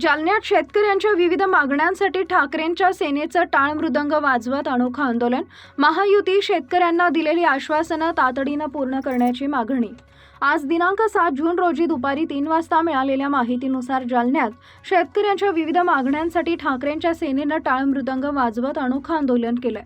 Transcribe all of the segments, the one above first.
जालन्यात शेतकऱ्यांच्या विविध मागण्यांसाठी ठाकरेंच्या सेनेचं टाळ मृदंग वाजवत अनोखं आंदोलन. महायुती शेतकऱ्यांना दिलेली आश्वासनं तातडीनं पूर्ण करण्याची मागणी. आज दिनांक सात जून रोजी दुपारी तीन वाजता मिळालेल्या माहितीनुसार जालन्यात शेतकऱ्यांच्या विविध मागण्यांसाठी ठाकरेंच्या सेनेनं टाळ मृदंग वाजवत अनोखं आंदोलन केलंय.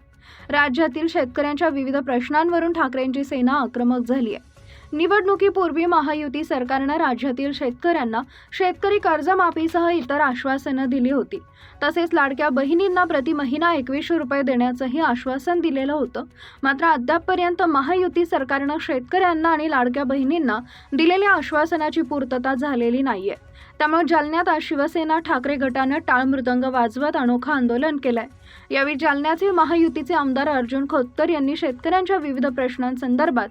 राज्यातील शेतकऱ्यांच्या विविध प्रश्नांवरून ठाकरेंची सेना आक्रमक झाली आहे निवडणुकीपूर्वी महायुती सरकारनं राज्यातील शेतकऱ्यांना शेतकरी कर्जमाफीसह इतर आश्वासनं दिली होती. तसेच लाडक्या बहिणींना प्रति महिना एकवीसशे रुपये देण्याचंही आश्वासन दिलेलं होतं. मात्र अद्यापपर्यंत महायुती सरकारनं शेतकऱ्यांना आणि लाडक्या बहिणींना दिलेल्या आश्वासनाची पूर्तता झालेली नाहीये. त्यामुळे जालन्यात आज शिवसेना ठाकरे गटानं टाळ मृदंग वाजवत अनोखं आंदोलन केलंय. यावेळी जालन्याचे महायुतीचे आमदार अर्जुन खोतकर यांनी शेतकऱ्यांच्या विविध प्रश्नांसंदर्भात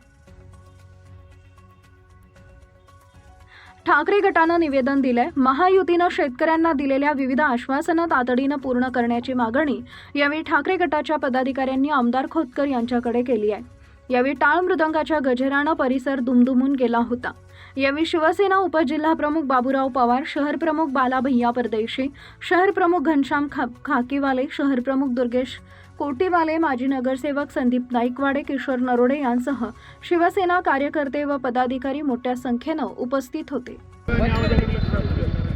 ठाकरे गटानं निवेदन दिलंय. महायुतीनं शेतकऱ्यांना दिलेल्या विविध आश्वासनं तातडीनं पूर्ण करण्याची मागणी यावेळी ठाकरे गटाच्या पदाधिकाऱ्यांनी आमदार खोतकर यांच्याकडे केली आहे. यावेळी टाळ मृदंगाच्या गजरानं परिसर दुमदुमून गेला होता. यावेळी शिवसेना उपजिल्हाप्रमुख बाबूराव पवार शहर प्रमुख बाला भैया परदेशी शहर प्रमुख घनश्याम खा खाकीवाले शहर प्रमुख दुर्गेश कोटीवाले माजी नगरसेवक संदीप नाईकवाडे किशोर नरोडे यांसह शिवसेना कार्यकर्ते व पदाधिकारी मोठ्या संख्येनं उपस्थित होते.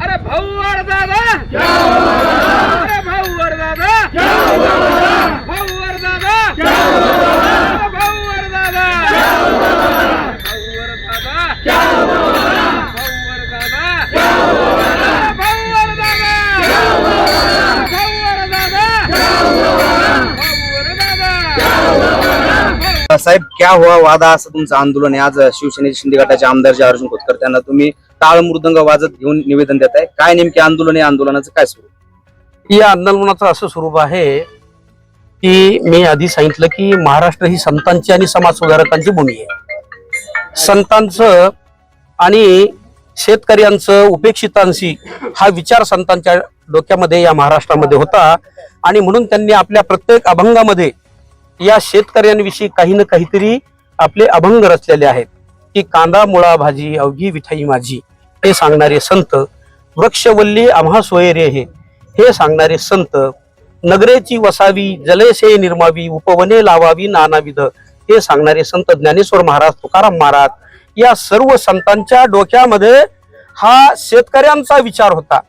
अरे भाऊ वर दादा अरे भाऊ वर दादा भाऊ वर दादा अरे भाऊ वर दादा भाऊ वर दादा भाऊ वर दादा अरे भाऊ वर दादा भाऊ वर दादा भाऊ वर दादा साहेब क्या हुआ? वादा असं तुमचं आंदोलन आहे. आज शिवसेनेचे शिंदे गटाचे आमदार जे अर्जुन खोतकर त्यांना तुम्ही टाळ मृदंग वाजत घेऊन निवेदन देत आहे काय नेमके आंदोलन आहे? आंदोलनाचं काय स्वरूप? या आंदोलनाचं असं स्वरूप आहे की मी आधी सांगितलं की महाराष्ट्र ही संतांची आणि समाज सुधारकांची भूमी आहे. संतांचं आणि शेतकऱ्यांचं उपेक्षितांशी हा विचार संतांच्या डोक्यामध्ये या महाराष्ट्रामध्ये होता. आणि म्हणून त्यांनी आपल्या प्रत्येक अभंगामध्ये या शेतकऱ्यांविषयी काही ना काहीतरी आपले अभंग रचलेले आहेत. की कांदा मुळा भाजी अवघी विठाई माझी हे सांगणारे संत वृक्षवल्ली आम्हा सोयरे हे. हे सांगणारे संत नगरेची वसावी जलेसे निर्मावी उपवने लावावी नानाविध हे सांगणारे संत ज्ञानेश्वर महाराज तुकाराम महाराज या सर्व संतांच्या डोक्यामध्ये हा शेतकऱ्यांचा विचार होता.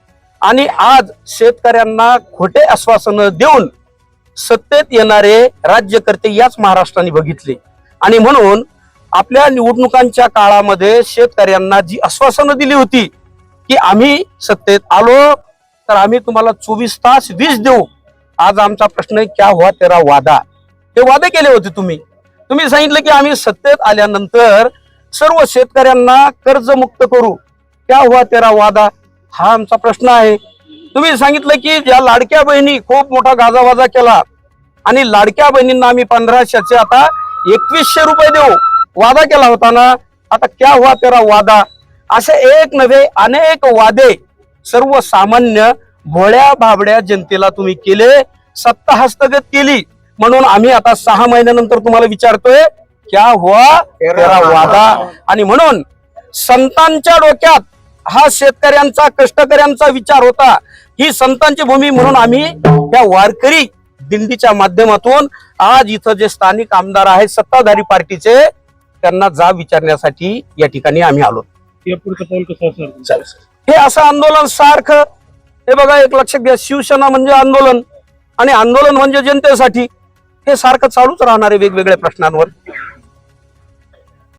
आणि आज शेतकऱ्यांना खोटे आश्वासनं देऊन सत्तेत येणारे राज्यकर्ते याच महाराष्ट्राने बघितले. आणि म्हणून आपल्या निवडणुकांच्या काळामध्ये शेतकऱ्यांना जी आश्वासनं दिली होती की आम्ही सत्तेत आलो तर आम्ही तुम्हाला चोवीस तास वीज देऊ. आज आमचा प्रश्न आहे क्या हुआ तेरा वादा? ते वादे केले होते तुम्ही. तुम्ही सांगितलं की आम्ही सत्तेत आल्यानंतर सर्व शेतकऱ्यांना कर्जमुक्त करू. क्या हुआ तेरा वादा? हा आमचा प्रश्न आहे. तुम्ही सांगितलं की ज्या लाडक्या बहिणी खूप मोठा गाजावाजा केला. आणि लाडक्या बहिणींना आम्ही पंधराशेचे आता एकवीसशे रुपये देऊ. वादा केला होता ना? आता क्या हुआ तेरा वादा? असे एक नव्हे अनेक वादे सर्वसामान्य भोळ्या भाबड्या जनतेला तुम्ही केले सत्ता हस्तगत केली. म्हणून आम्ही आता सहा महिन्यानंतर तुम्हाला विचारतोय क्या हुआ तेरा वादा? आणि म्हणून संतांच्या डोक्यात हा शेतकऱ्यांचा कष्टकऱ्यांचा विचार होता. ही संतांची भूमी म्हणून आम्ही या वारकरी दिंडीच्या माध्यमातून आज इथं जे स्थानिक आमदार आहेत सत्ताधारी पार्टीचे त्यांना जाब विचारण्यासाठी या ठिकाणी आम्ही आलो. हे असं आंदोलन सारखं हे बघा एक लक्षात घ्या शिवसेना म्हणजे आंदोलन आणि आंदोलन म्हणजे जनतेसाठी हे सारखं चालूच राहणार आहे वेगवेगळ्या प्रश्नांवर.